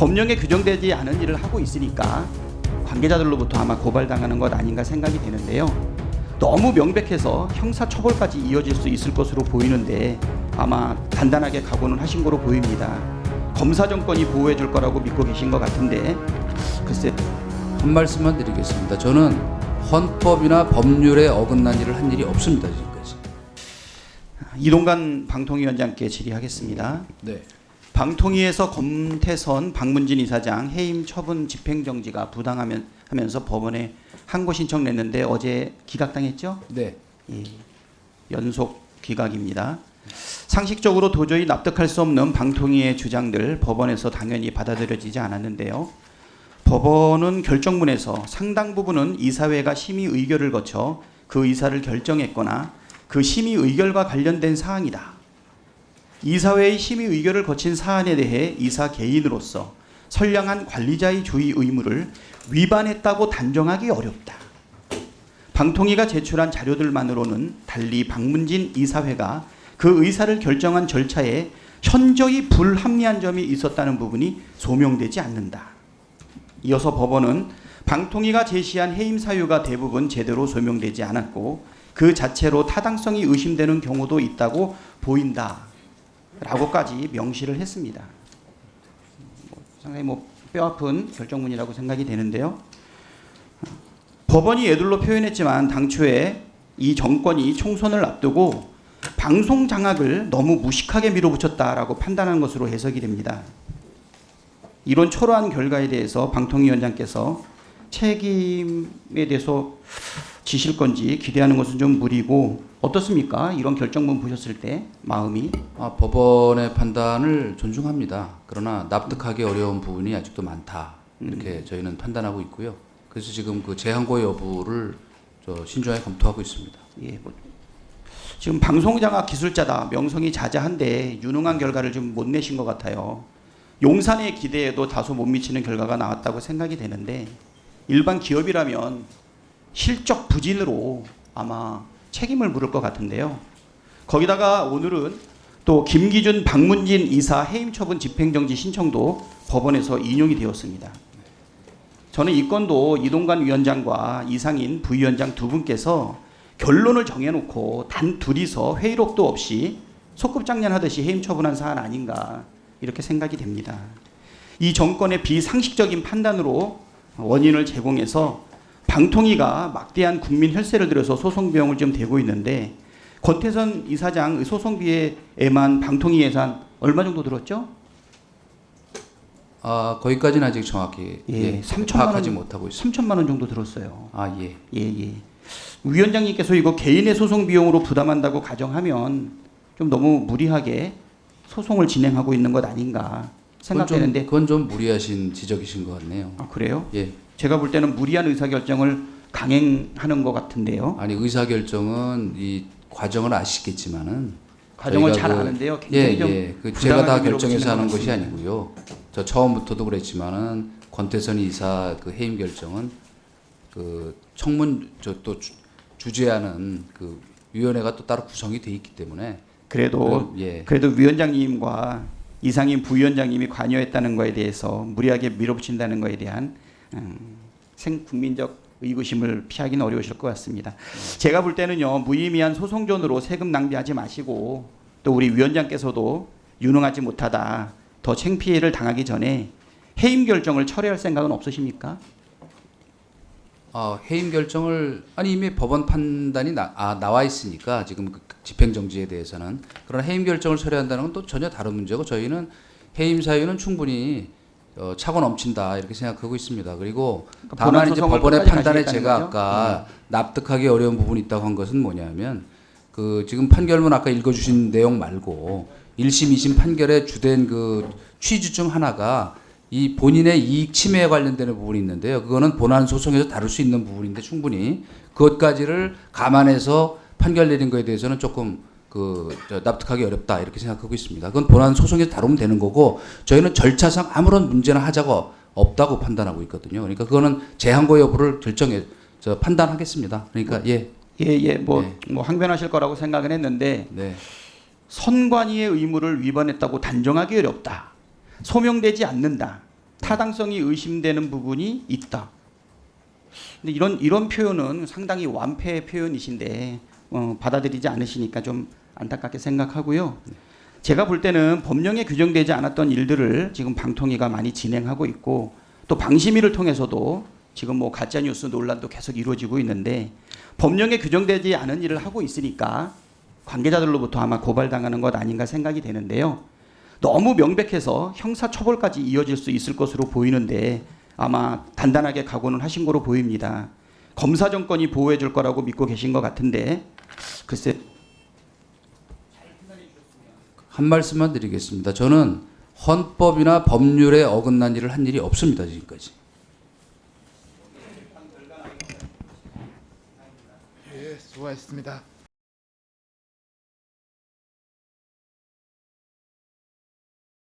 법령에 규정되지 않은 일을 하고 있으니까 관계자들로부터 아마 고발당하는 것 아닌가 생각이 되는데요. 너무 명백해서 형사 처벌까지 이어질 수 있을 것으로 보이는데 아마 단단하게 각오는 하신 거로 보입니다. 검사 정권이 보호해 줄 거라고 믿고 계신 것 같은데 글쎄 한 말씀만 드리겠습니다. 저는 헌법이나 법률에 어긋난 일을 한 일이 없습니다 지금까지. 이동관 방통위원장께 질의하겠습니다. 네. 방통위에서 검태선 박문진 이사장 해임 처분 집행정지가 부당하면서 법원에 항고 신청 냈는데 어제 기각당했죠? 네. 예, 연속 기각입니다. 상식적으로 도저히 납득할 수 없는 방통위의 주장들 법원에서 당연히 받아들여지지 않았는데요. 법원은 결정문에서 상당 부분은 이사회가 심의 의결을 거쳐 그 의사를 결정했거나 그 심의 의결과 관련된 사항이다. 이사회의 심의 의결을 거친 사안에 대해 이사 개인으로서 선량한 관리자의 주의 의무를 위반했다고 단정하기 어렵다. 방통위가 제출한 자료들만으로는 달리 박문진 이사회가 그 의사를 결정한 절차에 현저히 불합리한 점이 있었다는 부분이 소명되지 않는다. 이어서 법원은 방통위가 제시한 해임 사유가 대부분 제대로 소명되지 않았고 그 자체로 타당성이 의심되는 경우도 있다고 보인다. 라고까지 명시를 했습니다. 뭐 상당히 뭐 뼈아픈 결정문이라고 생각이 되는데요. 법원이 애들로 표현했지만 당초에 이 정권이 총선을 앞두고 방송 장악을 너무 무식하게 밀어붙였다라고 판단한 것으로 해석이 됩니다. 이런 초라한 결과에 대해서 방통위원장께서 책임에 대해서 지실 건지 기대하는 것은 좀 무리고 어떻습니까? 이런 결정문 보셨을 때 마음이 아, 법원의 판단을 존중합니다. 그러나 납득하기 어려운 부분이 아직도 많다. 이렇게 저희는 판단하고 있고요. 그래서 지금 그 재항고 여부를 저 신중하게 검토하고 있습니다. 예, 뭐 지금 방송장악 기술자다 명성이 자자한데 유능한 결과를 좀 못 내신 것 같아요. 용산의 기대에도 다소 못 미치는 결과가 나왔다고 생각이 되는데 일반 기업이라면 실적 부진으로 아마 책임을 물을 것 같은데요. 거기다가 오늘은 또 김기준 박문진 이사 해임 처분 집행정지 신청도 법원에서 인용이 되었습니다. 저는 이 건도 이동관 위원장과 이상인 부위원장 두 분께서 결론을 정해놓고 단 둘이서 회의록도 없이 소급장난하듯이 해임 처분한 사안 아닌가 이렇게 생각이 됩니다. 이 정권의 비상식적인 판단으로 원인을 제공해서 방통위가 막대한 국민 혈세를 들여서 소송 비용을 좀 대고 있는데 권태선 이사장 소송비에만 방통위 예산 얼마 정도 들었죠? 아 거기까지는 아직 정확히 예, 예, 3천만 파악하지 원- 못하고 있습니다. 3천만 원 정도 들었어요. 아 예. 예, 예. 위원장님께서 이거 개인의 소송 비용으로 부담한다고 가정하면 좀 너무 무리하게 소송을 진행하고 있는 것 아닌가 그건 좀, 생각되는데 그건 좀 무리하신 지적이신 것 같네요. 아, 그래요? 예. 제가 볼 때는 무리한 의사결정을 강행하는 것 같은데요. 아니 의사 결정은 이 과정을 아시겠지만은 과정을 잘 그- 아는데요. 예, 예. 그 제가 다 결정해서 하는 것 것이. 아니고요. 저 처음부터도 그랬지만은 권태선 이사 그 해임 결정은 그 청문 저또 주재하는 그 위원회가 또 따로 구성이 돼 있기 때문에 그래도 그- 예. 그래도 위원장님과 이상인 부위원장님이 관여했다는 거에 대해서 무리하게 밀어붙인다는 거에 대한 음, 생 국민적 의구심을 피하기는 어려우실 것 같습니다. 제가 볼 때는요 무의미한 소송전으로 세금 낭비하지 마시고 또 우리 위원장께서도 유능하지 못하다 더 챙피해를 당하기 전에 해임 결정을 철회할 생각은 없으십니까? 아, 해임 결정을 아니 이미 법원 판단이 나, 아, 나와 있으니까 지금 그 집행 정지에 대해서는 그러나 해임 결정을 처리한다는 건 또 전혀 다른 문제고 저희는 해임 사유는 충분히 어, 차고 넘친다 이렇게 생각하고 있습니다. 그리고 그러니까 다만 이제 법원의 판단에 제가 거죠? 아까 납득하기 어려운 부분이 있다고 한 것은 뭐냐면 그 지금 판결문 아까 읽어주신 내용 말고 1심, 2심 판결의 주된 그 취지 중 하나가 이 본인의 이익 침해에 관련되는 부분이 있는데요. 그거는 본안 소송에서 다룰 수 있는 부분인데 충분히 그것까지를 감안해서 판결 내린 거에 대해서는 조금 그 저, 납득하기 어렵다 이렇게 생각하고 있습니다. 그건 본안 소송에서 다루면 되는 거고 저희는 절차상 아무런 문제나 하자가 없다고 판단하고 있거든요. 그러니까 그거는 재항고 여부를 결정해 저 판단하겠습니다. 그러니까 예, 예 예 뭐, 네. 뭐 항변하실 거라고 생각은 했는데 네, 선관위의 의무를 위반했다고 단정하기 어렵다. 소명되지 않는다. 타당성이 의심되는 부분이 있다. 근데 이런 이런 표현은 상당히 완패의 표현이신데 어, 받아들이지 않으시니까 좀 안타깝게 생각하고요. 제가 볼 때는 법령에 규정되지 않았던 일들을 지금 방통위가 많이 진행하고 있고 또 방심위를 통해서도 지금 뭐 가짜 뉴스 논란도 계속 이루어지고 있는데 법령에 규정되지 않은 일을 하고 있으니까 관계자들로부터 아마 고발당하는 것 아닌가 생각이 되는데요. 너무 명백해서 형사 처벌까지 이어질 수 있을 것으로 보이는데 아마 단단하게 각오는 하신 거로 보입니다. 검사 정권이 보호해 줄 거라고 믿고 계신 것 같은데 글쎄 한 말씀만 드리겠습니다. 저는 헌법이나 법률에 어긋난 일을 한 일이 없습니다 지금까지. 예, 수고하셨습니다.